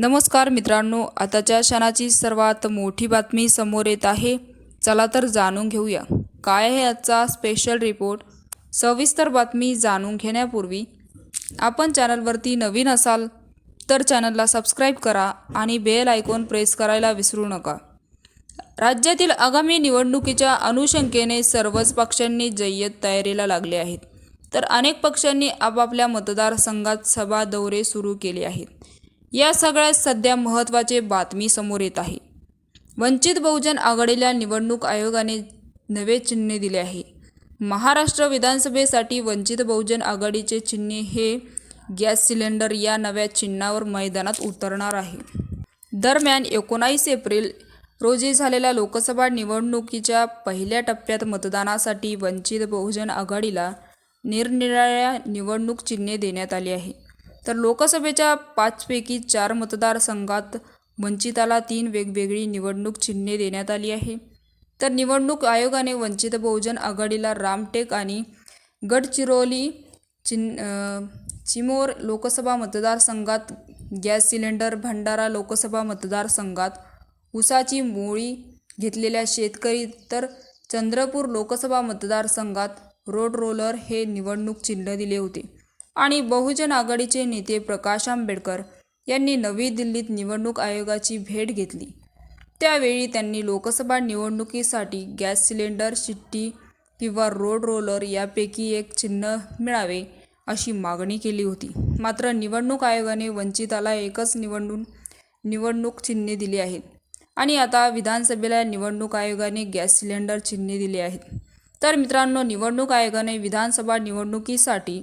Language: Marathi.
नमस्कार मित्रांनो आताच्या क्षणाची सर्वात मोठी बातमी समोर येत आहे. चला तर जाणून घेऊया. काय आहे आजचा स्पेशल रिपोर्ट सविस्तर बातमी जाणून घेण्यापूर्वी आपण चॅनलवरती नवीन असाल तर चॅनलला सबस्क्राईब करा आणि बेल आयकॉन प्रेस करायला विसरू नका. राज्यातील आगामी निवडणुकीच्या अनुशंकेने सर्वच पक्षांनी जय्यत तयारीला लागले आहेत. तर अनेक पक्षांनी आपापल्या मतदारसंघात सभा दौरे सुरू केले आहेत. या सगळ्यात सध्या महत्त्वाचे बातमी समोर येत आहे. वंचित बहुजन आघाडीला निवडणूक आयोगाने नवे चिन्हे दिले आहे. महाराष्ट्र विधानसभेसाठी वंचित बहुजन आघाडीचे चिन्हे हे गॅस सिलेंडर या नव्या चिन्हावर मैदानात उतरणार आहे. दरम्यान एकोणावीस एप्रिल रोजी झालेल्या लोकसभा निवडणुकीच्या पहिल्या टप्प्यात मतदानासाठी वंचित बहुजन आघाडीला निरनिराळ्या निवडणूक चिन्हे देण्यात आली आहे. तर लोकसभेच्या पाचपैकी चार मतदारसंघात वंचिताला तीन वेगवेगळी निवडणूक चिन्हे देण्यात आली आहे. तर निवडणूक आयोगाने वंचित बहुजन आघाडीला रामटेक आणि गडचिरोली चिन चिमोर लोकसभा मतदारसंघात गॅस सिलेंडर भंडारा लोकसभा मतदारसंघात उसाची मोळी घेतलेल्या शेतकरी तर चंद्रपूर लोकसभा मतदारसंघात रोड रोलर हे निवडणूक चिन्ह दिले होते. आणि बहुजन आघाडीचे नेते प्रकाश आंबेडकर यांनी नवी दिल्लीत निवडणूक आयोगाची भेट घेतली. त्यावेळी त्यांनी लोकसभा निवडणुकीसाठी गॅस सिलेंडर शिट्टी किंवा रोड रोलर यापैकी एक चिन्ह मिळावे अशी मागणी केली होती. मात्र निवडणूक आयोगाने वंचिताला एकच निवडणूक निवडणूक चिन्हे दिली आहेत आणि आता विधानसभेला निवडणूक आयोगाने गॅस सिलेंडर चिन्हे दिले आहेत. तर मित्रांनो निवडणूक आयोगाने विधानसभा निवडणुकीसाठी